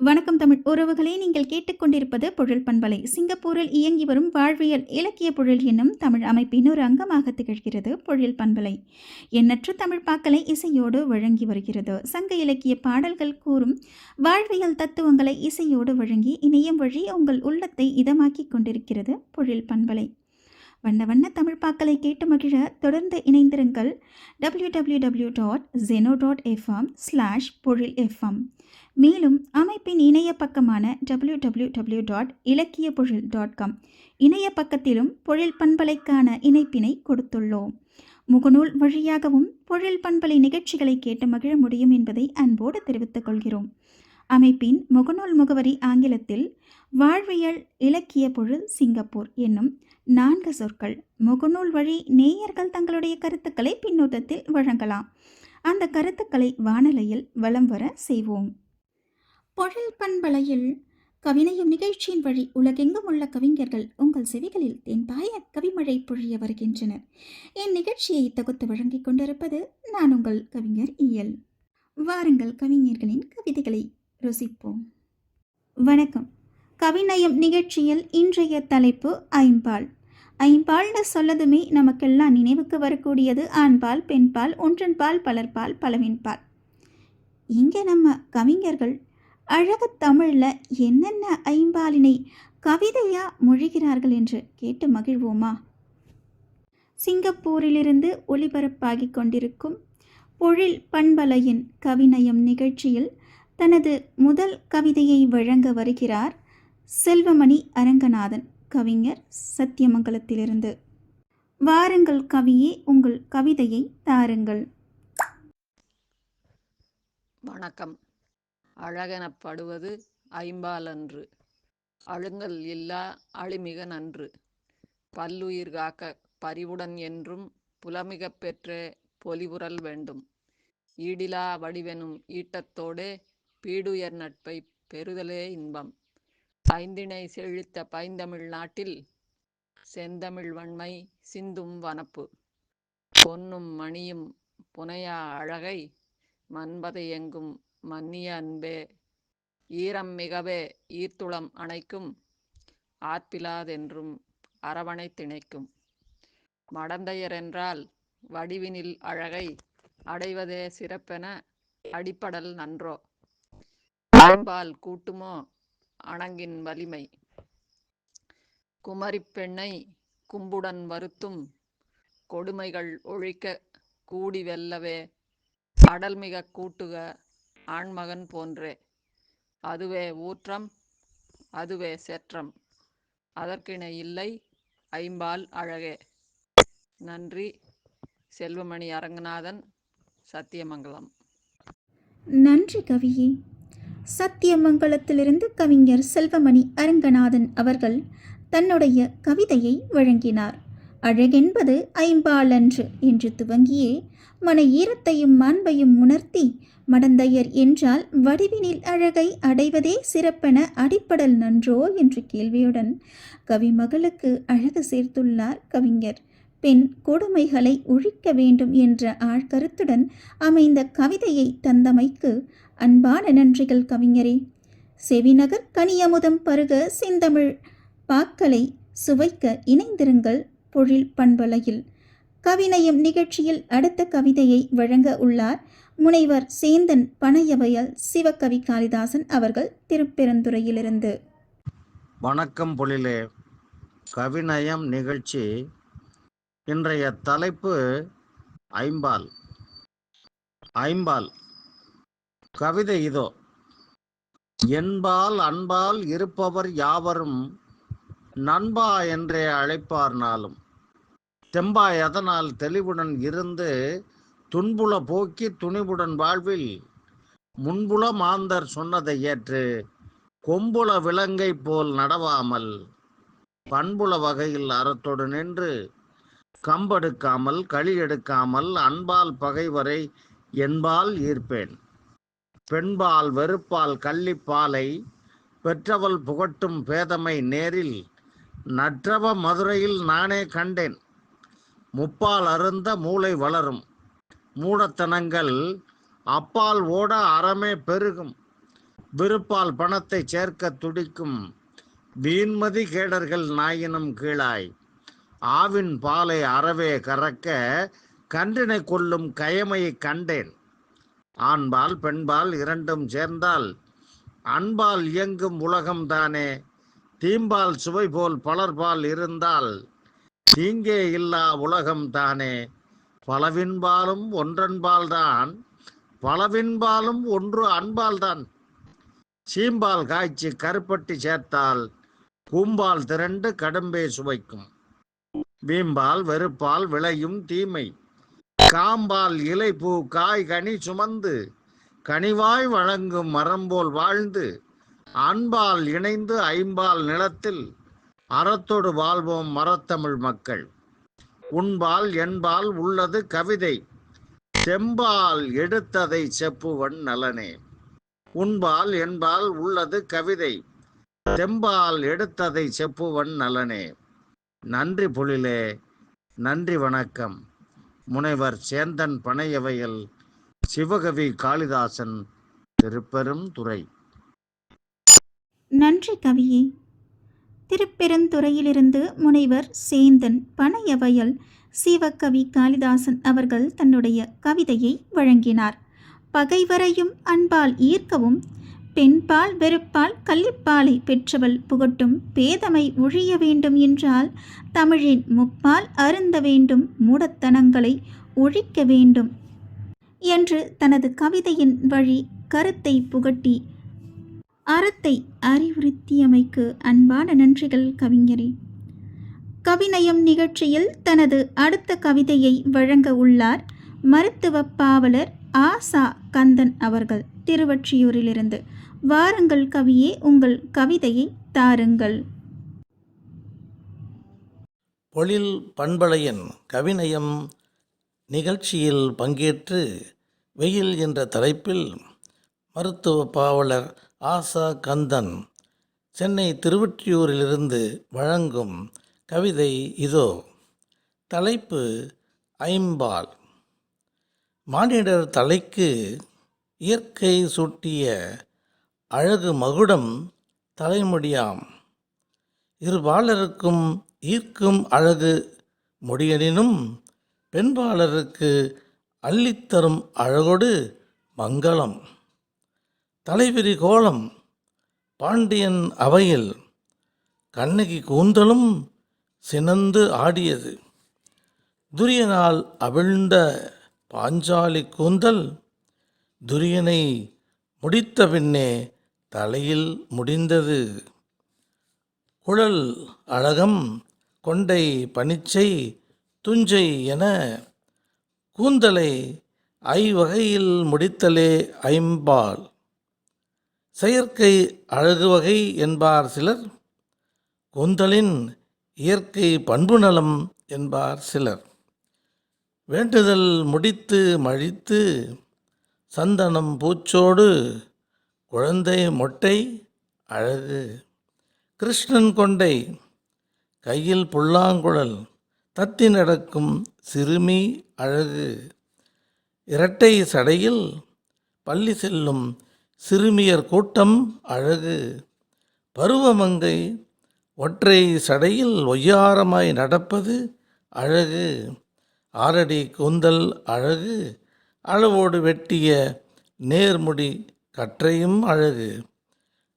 வணக்கம் தமிழ் உறவுகளே நீங்கள் கேட்டுக்கொண்டிருப்பது பொருள் பண்பலை. சிங்கப்பூரில் இயங்கி வரும் வாழ்வியல் இலக்கிய பொருள் என்னும் தமிழ் அமைப்பின் ஒரு அங்கமாக திகழ்கிறது பொழில் பண்பலை. எண்ணற்ற தமிழ் பாக்கலை இசையோடு வழங்கி வருகிறது. சங்க இலக்கிய பாடல்கள் கூறும் வாழ்வியல் தத்துவங்களை இசையோடு வழங்கி இணையம் வழி உங்கள் உள்ளத்தை இதமாக்கிக் கொண்டிருக்கிறது பொழில் பண்பலை. வண்ண வண்ண தமிழ் பாக்களை கேட்டு மகிழ தொடர்ந்து இணைந்திருங்கள். W W W dot Zeno dot FM slash Pozhil FM மேலும் அமைப்பின் இணைய பக்கமான W W W dot Ilakkiya Pozhil dot com இணைய பக்கத்திலும் பொழில் பண்பலைக்கான இணைப்பினை கொடுத்துள்ளோம். முகநூல் வழியாகவும் பொழில் பண்பலை நிகழ்ச்சிகளை கேட்டு மகிழ முடியும் என்பதை அன்போடு தெரிவித்துக் கொள்கிறோம். அமைப்பின் முகநூல் முகவரி ஆங்கிலத்தில் வாழ்வியல் இலக்கிய பொருள் சிங்கப்பூர் என்னும் நான்கு சொற்கள். முகநூல் வழி நேயர்கள் தங்களுடைய கருத்துக்களை பின்னூட்டத்தில் வழங்கலாம். அந்த கருத்துக்களை வானலையில் வலம் வர செய்வோம். பொழில் பண்பலையில் கவினையும் நிகழ்ச்சியின் வழி உலகெங்கும் உள்ள கவிஞர்கள் உங்கள் செவிகளில் தேன்பாய கவிமழை பொழிய வருகின்றனர். என் நிகழ்ச்சியை தொகுத்து வழங்கிக் கொண்டிருப்பது நான் உங்கள் கவிஞர் இயல் வாருங்கள் கவிஞர்களின் கவிதைகளை ருசிப்போம். வணக்கம். கவிநயம் நிகழ்ச்சியில் இன்றைய தலைப்பு ஐம்பால். ஐம்பால்னு சொல்லதுமே நமக்கெல்லாம் நினைவுக்கு வரக்கூடியது ஆண்பால் பெண்பால் ஒன்றன்பால் பலர்பால் பலவின்பால். இங்கே நம்ம கவிஞர்கள் அழகத்தமிழில் என்னென்ன ஐம்பாலினை கவிதையா மொழிகிறார்கள் என்று கேட்டு மகிழ்வோமா? சிங்கப்பூரிலிருந்து ஒளிபரப்பாகிக் கொண்டிருக்கும் பொழில் பண்பலையின் கவிநயம் நிகழ்ச்சியில் தனது முதல் கவிதையை வழங்க வருகிறார் செல்வமணி அரங்கநாதன் கவிஞர் சத்தியமங்கலத்திலிருந்து. வாருங்கள் கவியே உங்கள் கவிதையை தாருங்கள். வணக்கம். அழகெனப்படுவது ஐம்பாலன்று. அழுங்கல் இல்லா அழிமிக நன்று. பல்லுயிர் காக்க பரிவுடன் என்றும் புலமிகப் பெற்ற பொலிபுரல் வேண்டும். ஈடிலா வடிவெனும் ஈட்டத்தோடே பீடுயர் நட்பை பெறுதலே இன்பம். ஐந்திணை செழித்த பைந்தமிழ் நாட்டில் செந்தமிழ் வன்மை சிந்தும் வனப்பு. பொன்னும் மணியும் புனையா அழகை மன்பதை எங்கும் மன்னிய அன்பே ஈரம் மிகவே ஈர்த்துளம் அணைக்கும் ஆர்ப்பிலாதென்றும் அரவணை திணைக்கும். மடந்தையர் என்றால் வடிவினில் அழகை அடைவதே சிறப்பென அடிப்படல் நன்றோ? அன்பால் கூட்டுமோ அணங்கின் வலிமை? குமரிப் பெண்ணை கும்புடன் வருத்தும் கொடுமைகள் ஒழிக்க கூடி வெல்லவே அடல்மிக கூட்டுக ஆண்மகன் போன்றே. அதுவே ஊற்றம் அதுவே செற்றம். அதற்கிணை இல்லை ஐம்பால் அழகே. நன்றி செல்வமணி அரங்கநாதன் சத்தியமங்கலம். நன்றி கவியே. சத்தியமங்கலத்திலிருந்து கவிஞர் செல்வமணி அரங்கநாதன் அவர்கள் தன்னுடைய கவிதையை வழங்கினார். அழகென்பது ஐம்பாலன்று என்று துவங்கியே மன ஈரத்தையும் மாண்பையும் உணர்த்தி மடந்தையர் என்றால் வடிவினில் அழகை அடைவதே சிறப்பென அடிப்படல் நன்றோ என்ற கேள்வியுடன் கவிமகளுக்கு அழகு சேர்த்துள்ளார் கவிஞர். பெண் கொடுமைகளை ஒழிக்க வேண்டும் என்ற ஆழ்கருத்துடன் அமைந்த கவிதையை தந்தமைக்கு அன்பான நன்றிகள் கவிஞரே. செவிநகர் கனியமுதம் பருக செந்தமிழ் பாக்களை சுவைக்க இணைந்திருங்கள் பொழில் பண்பலையில். கவிநயம் நிகழ்ச்சியில் அடுத்த கவிதையை வழங்க உள்ளார் முனைவர் சேந்தன் பனையவையல் சிவகவி காளிதாசன் அவர்கள் திருப்பெருந்துறையிலிருந்து. வணக்கம் பொழிலே. கவிநயம் நிகழ்ச்சி. இன்றைய தலைப்பு ஐம்பால். ஐம்பால். கவிதை இதோ. என்பால் அன்பால் இருப்பவர் யாவரும் நண்பா என்றே அழைப்பார் நாளும். தெம்பா எதனால் தெளிவுடன் இருந்து துன்புல போக்கி துணிவுடன் வாழ்வில் முன்புல மாந்தர் சொன்னதை ஏற்று கொம்புல விலங்கை போல் நடவாமல் பண்புல வகையில் அறத்தொடு நின்று கம்பெடுக்காமல் களி எடுக்காமல் அன்பால் பகைவரை என்பால் ஈர்ப்பேன். பெண்பால் வெறுப்பால் கள்ளிப்பாலை பெற்றவள் புகட்டும் பேதமை நேரில் நற்றவ மதுரையில் நானே கண்டேன். முப்பால் அருந்த மூளை வளரும். மூடத்தனங்கள் அப்பால் ஓட அறமே பெருகும். விருப்பால் பணத்தை சேர்க்க துடிக்கும். வீண்மதி கேடர்கள் நாயினும் கீழாய். ஆவின் பாலை அறவே கறக்க கன்றினை கொள்ளும் கயமையை கண்டேன். ஆண்பால் பெண்பால் இரண்டும் சேர்ந்தால் அன்பால் இயங்கும் உலகம்தானே தீம்பால் சுவை போல் பலர்பால் இருந்தால் தீங்கே இல்லா உலகம்தானே பலவின்பாலும் ஒன்றன்பால்தான் பலவின்பாலும் ஒன்று அன்பால்தான். சீம்பால் காய்ச்சி கருப்பட்டி சேர்த்தால் கூம்பால் திரண்டு கடும்பே சுவைக்கும். வீம்பால் வெறுப்பால் விளையும் தீமை. காம்பால் இலை பூ காய் கனி சுமந்து கனிவாய் வழங்கும் மரம் போல் வாழ்ந்து அன்பால் இணைந்து ஐம்பால் நிலத்தில் அறத்தோடு வாழ்வோம் மரத்தமிழ் மக்கள். உண்பால் என்பால் உள்ளது கவிதை. செம்பால் எடுத்ததை செப்புவன் நலனே. உண்பால் என்பால் உள்ளது கவிதை. செம்பால் எடுத்ததை செப்புவன் நலனே. நன்றி பொழிலே நன்றி வணக்கம். முனைவர் சேந்தன் பனையவையல் சிவகவி காளிதாசன் திருப்பெரும் துறை நன்றி கவியே. திருப்பெருந்துறையிலிருந்து முனைவர் சேந்தன் பனையவயல் சிவகவி காளிதாசன் அவர்கள் தன்னுடைய கவிதையை வழங்கினார். பகைவரையும் அன்பால் ஈர்க்கவும் பெண்பால் வெறுப்பால் கள்ளிப்பாலை பெற்றவள் புகட்டும் பேதமை ஒழிய வேண்டும் என்றால் தமிழின் முப்பால் அருந்த வேண்டும் மூடத்தனங்களை ஒழிக்க வேண்டும் என்று தனது கவிதையின் வழி கருத்தை புகட்டி அறத்தை அறிவுறுத்தியமைக்கு அன்பான நன்றிகள் கவிஞரே. கவிநயம் நிகழ்ச்சியில் தனது அடுத்த கவிதையை வழங்க உள்ளார் மருத்துவ பாவலர் ஆசா கந்தன் அவர்கள். திருவொற்றியூரிலிருந்து வாருங்கள் கவியே உங்கள் கவிதையை தாருங்கள். பொழில் பண்பலையன் கவிநயம் நிகழ்ச்சியில் பங்கேற்று வெயில் என்ற தலைப்பில் மருத்துவ பாவலர் ஆசா கந்தன் சென்னை திருவொற்றியூரிலிருந்து வழங்கும் கவிதை இதோ. தலைப்பு ஐம்பால். மானிடர் தலைக்கு இயற்கை சூட்டிய அழகு மகுடம் தலைமுடியாம். இருபாலருக்கும் ஈர்க்கும் அழகு முடியனினும் பெண்பாளருக்கு அள்ளித்தரும் அழகொடு மங்களம். தலைவிரி கோலம் பாண்டியன் அவையில் கண்ணகி கூந்தலும் சினந்து ஆடியது. துரியனால் அவிழ்ந்த பாஞ்சாலி கூந்தல் துரியனை முடித்த பின்னே தலையில் முடிந்தது. குழல் அழகம் கொண்டை பனிச்சை துஞ்சை என கூந்தலை ஐவகையில் முடித்தலே ஐம்பால். செயற்கை அழகு வகை என்பார் சிலர் கூந்தலின் இயற்கை பண்பு நலம் என்பார் சிலர். வேண்டுதல் முடித்து மழித்து சந்தனம் பூச்சோடு குழந்தை மொட்டை அழகு. கிருஷ்ணன் கொண்டை கையில் புல்லாங்குழல் தத்தி நடக்கும் சிறுமி அழகு. இரட்டை சடையில் பள்ளி செல்லும் சிறுமியர் கூட்டம் அழகு. பருவமங்கை ஒற்றை சடையில் ஒய்யாரமாய் நடப்பது அழகு. ஆறடி கூந்தல் அழகு. அளவோடு வெட்டிய நேர்முடி கற்றையும் அழகு.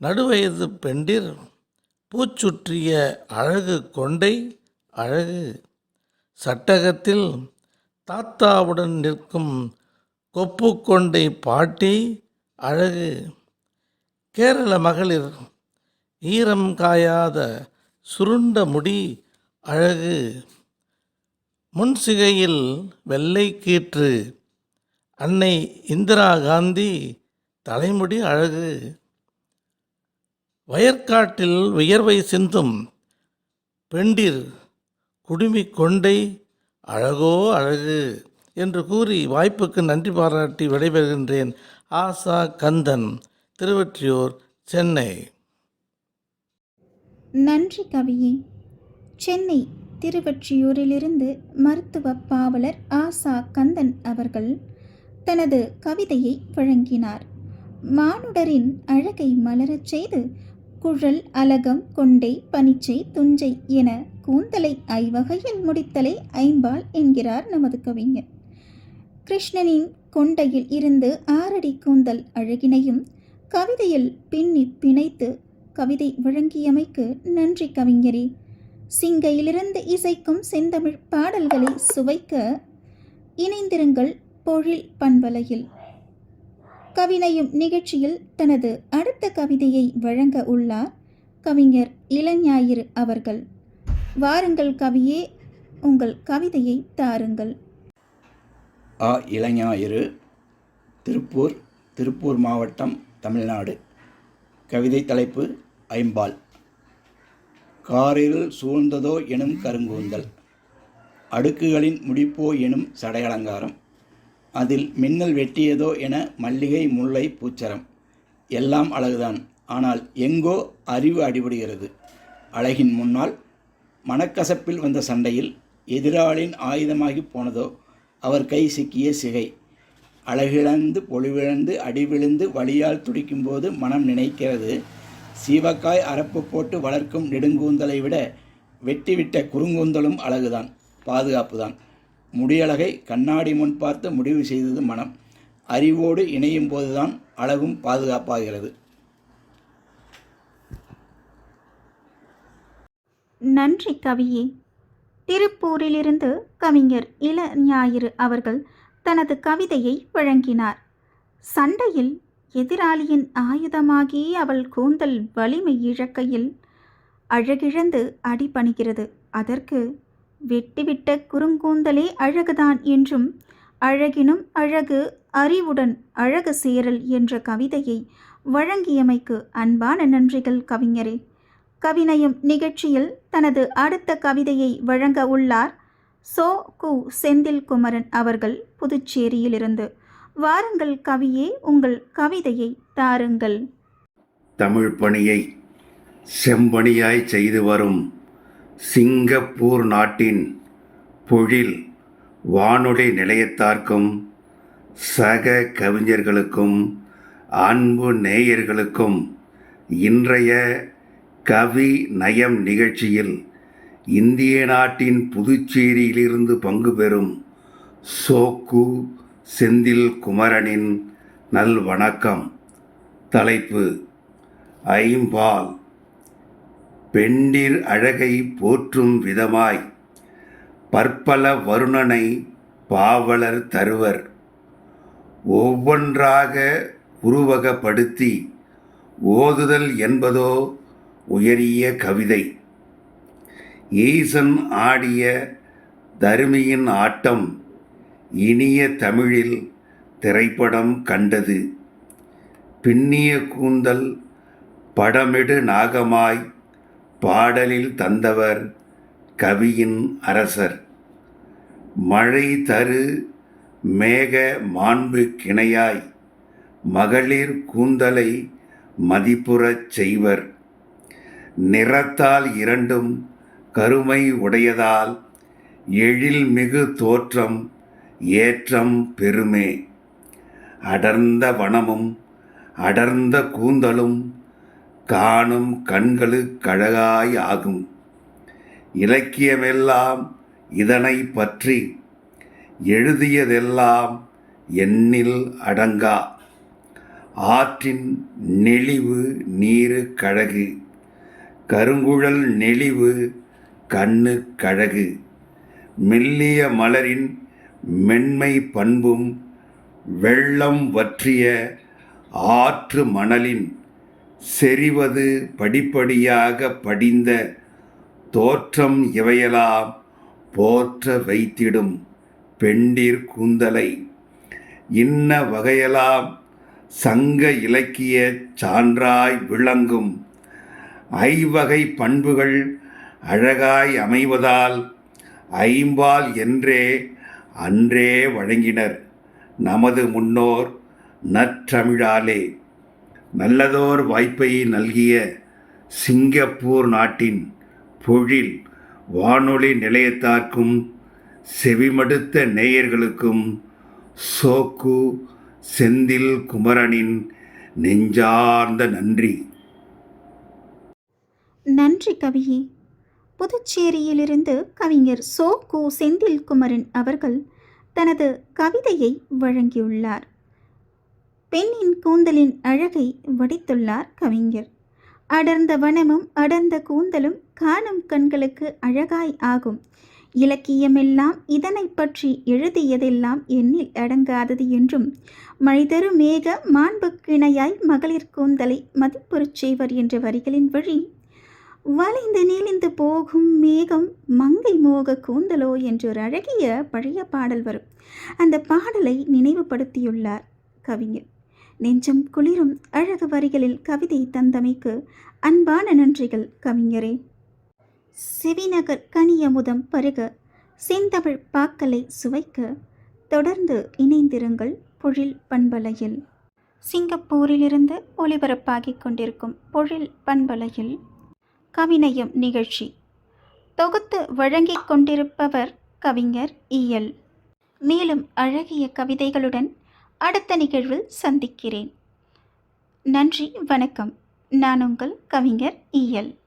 நடுவயது பெண்டிர் பூச்சுற்றிய அழகு கொண்டை அழகு. சட்டகத்தில் தாத்தாவுடன் நிற்கும் கொப்பு கொண்டை பாட்டி அழகு. கேரள மகளிர் ஈரம் காயாத சுருண்ட முடி அழகு. முன்சிகையில் வெள்ளை கீற்று. அன்னை இந்திரா காந்தி தலைமுடி அழகு. வயற்காட்டில் வியர்வை சிந்தும் பெண்டிர் குடுமி கொண்டை அழகோ அழகு என்று கூறி வாய்ப்புக்கு நன்றி பாராட்டி விடைபெறுகின்றேன். ஆசா கந்தன் திருவற்றியூர் சென்னை. நன்றி கவியே. சென்னை திருவற்றியூரிலிருந்து மருத்துவ பாவலர் ஆசா கந்தன் அவர்கள் தனது கவிதையை வழங்கினார். மானுடரின் அழகை மலரச் செய்து குழல் அலகம் கொண்டை பனிச்சை துஞ்சை என கூந்தலை ஐவகையில் முடித்தலை ஐம்பால் என்கிறார் நமது கவிஞர். கிருஷ்ணனின் கொண்டையில் இருந்து ஆறடி கூந்தல் அழகினையும் கவிதையில் பின்னி பிணைத்து கவிதை வழங்கியமைக்கு நன்றி கவிஞரே. சிங்கையிலிருந்து இசைக்கும் செந்தமிழ் பாடல்களை சுவைக்க இணைந்திருங்கள் பொழில் பண்பலையில். கவினையும் நிகழ்ச்சியில் தனது அடுத்த கவிதையை வழங்க உள்ளார் கவிஞர் இளஞாயிறு அவர்கள். வாருங்கள் கவியே உங்கள் கவிதையை தாருங்கள். ஆ இளைஞாயிறு திருப்பூர் திருப்பூர் மாவட்டம் தமிழ்நாடு. கவிதை தலைப்பு ஐம்பால். காரில் சூழ்ந்ததோ எனும் கருங்கூந்தல். அடுக்குகளின் முடிப்போ எனும் சடையலங்காரம். அதில் மின்னல் வெட்டியதோ என மல்லிகை முல்லை பூச்சரம். எல்லாம் அழகுதான். ஆனால் எங்கோ அறிவு அடிபடுகிறது. அழகின் முன்னால் மனக்கசப்பில் வந்த சண்டையில் எதிராளின் ஆயுதமாகி போனதோ அவர் கை சிக்கிய சிகை. அழகிழந்து பொழிவிழந்து அடிவிழுந்து வழியால் துடிக்கும்போது மனம் நினைக்கிறது. சீவக்காய் அரப்பு போட்டு வளர்க்கும் நெடுங்கூந்தலை விட வெட்டிவிட்ட குறுங்கூந்தலும் அழகுதான் பாதுகாப்புதான். முடியழகை கண்ணாடி முன் பார்த்து முடிவு செய்தது மனம். அறிவோடு இணையும் போதுதான் அழகும் பாதுகாப்பாகிறது. நன்றி கவியே. திருப்பூரிலிருந்து கவிஞர் இள ஞாயிறு அவர்கள் தனது கவிதையை வழங்கினார். சண்டையில் எதிராளியின் ஆயுதமாகி அவள் கூந்தல் வலிமை இழக்கையில் அழகிழந்து அடிபணிகிறது. அதற்கு வெட்டிவிட்ட குறுங்கூந்தலே அழகுதான் என்றும் அழகினும் அழகு அறிவுடன் அழகு சேரல் என்ற கவிதையை வழங்கியமைக்கு அன்பான நன்றிகள் கவிஞரே. கவினையும் நிகழ்ச்சியில் தனது அடுத்த கவிதையை வழங்க உள்ளார் சோ கு செந்தில் குமரன் அவர்கள் புதுச்சேரியிலிருந்து. வாருங்கள் கவியே உங்கள் கவிதையை தாருங்கள். தமிழ் பணியை செம்பணியாய் செய்து வரும் சிங்கப்பூர் நாட்டின் பொழில் வானொலி நிலையத்தார்க்கும் சக கவிஞர்களுக்கும் அன்பு நேயர்களுக்கும் இன்றைய கவி நயம் நிகழ்ச்சியில் இந்திய நாட்டின் புதுச்சேரியிலிருந்து பங்கு பெறும் சோக்கு செந்தில் குமரனின் நல்வணக்கம். தலைப்பு ஐம்பால். பெண்டிர் அழகை போற்றும் விதமாய் பற்பல வருணனை பாவலர் தருவர். ஒவ்வொன்றாக உருவகப்படுத்தி ஓதுதல் என்பதோ உயரிய கவிதை. ஈசன் ஆடிய தருமியின் ஆட்டம் இனிய தமிழில் திரைப்படம் கண்டது. பின்னிய கூந்தல் படமிடு நாகமாய் பாடலில் தந்தவர் கவியின் அரசர். மழை தரு மேக மாண்பு கிணையாய் மகளிர் கூந்தலை மதிப்புறச் செய்வர். நிறத்தால் இரண்டும் கருமை உடையதால் எழில் மிகு தோற்றம் ஏற்றம் பெருமே. அடர்ந்த வனமும் அடர்ந்த கூந்தலும் காணும் கண்களுக்கழகாய் ஆகும். இலக்கியமெல்லாம் இதனை பற்றி எழுதியதெல்லாம் எண்ணில் அடங்கா. ஆற்றின் நெளிவு நீரு கழகு. கருங்குழல் நெளிவு கண்ணு கழகு. மெல்லிய மலரின் மென்மை பண்பும் வெள்ளம் வற்றிய ஆற்று மணலின் செறிவது படிப்படியாக படிந்த தோற்றம் இவையெல்லாம் போற்ற வைத்திடும் பெண்டிர் கூந்தலை. இன்ன வகையெல்லாம் சங்க இலக்கிய சான்றாய் விளங்கும் ஐவகை பண்புகள் அழகாய் அமைவதால் ஐம்பால் என்றே அன்றே வழங்கினர். நமது முன்னோர் நற்றமிழாலே நல்லதோர் வாய்ப்பை நல்கிய சிங்கப்பூர் நாட்டின் பொழில் வானொலி நிலையத்தார்க்கும் செவிமடுத்த நேயர்களுக்கும் சோக்கு செந்தில் குமரனின் நெஞ்சார்ந்த நன்றி. நன்றி கவியே. புதுச்சேரியிலிருந்து கவிஞர் சோ. கு. செந்தில்குமரன் அவர்கள் தனது கவிதையை வழங்கியுள்ளார். பெண்ணின் கூந்தலின் அழகை வடித்துள்ளார் கவிஞர். அடர்ந்த வனமும் அடர்ந்த கூந்தலும் காணும் கண்களுக்கு அழகாய் ஆகும். இலக்கியமெல்லாம் இதனை பற்றி எழுதியதெல்லாம் எண்ணில் அடங்காதது என்றும் மழைதரு மேக மாண்புக்கிணையாய் மகளிர் கூந்தலை மதிப்புறச் செய்வர் என்ற வரிகளின் வழி வளைந்து நெளிந்து போகும் மேகம் மங்கை மோக கூந்தலோ என்றொரு அழகிய பழைய பாடல் வரும். அந்த பாடலை நினைவுபடுத்தியுள்ளார் கவிஞர். நெஞ்சம் குளிரும் அழகு வரிகளில் கவிதை தந்தமைக்கு அன்பான நன்றிகள் கவிஞரே. செவிநகர் கனியமுதம் பருக செந்தமிழ் பாக்கலை சுவைக்க தொடர்ந்து இணைந்திருங்கள் பொழில் பண்பலையில். சிங்கப்பூரிலிருந்து ஒளிபரப்பாகிக் கொண்டிருக்கும் பொழில் பண்பலையில் கவிநயம் நிகழ்ச்சி. தொகுத்து வழங்கிக் கொண்டிருப்பவர் கவிஞர் இயல் மேலும் அழகிய கவிதைகளுடன் அடுத்த நிகழ்வில் சந்திக்கிறேன். நன்றி வணக்கம். நான் உங்கள் கவிஞர் இயல்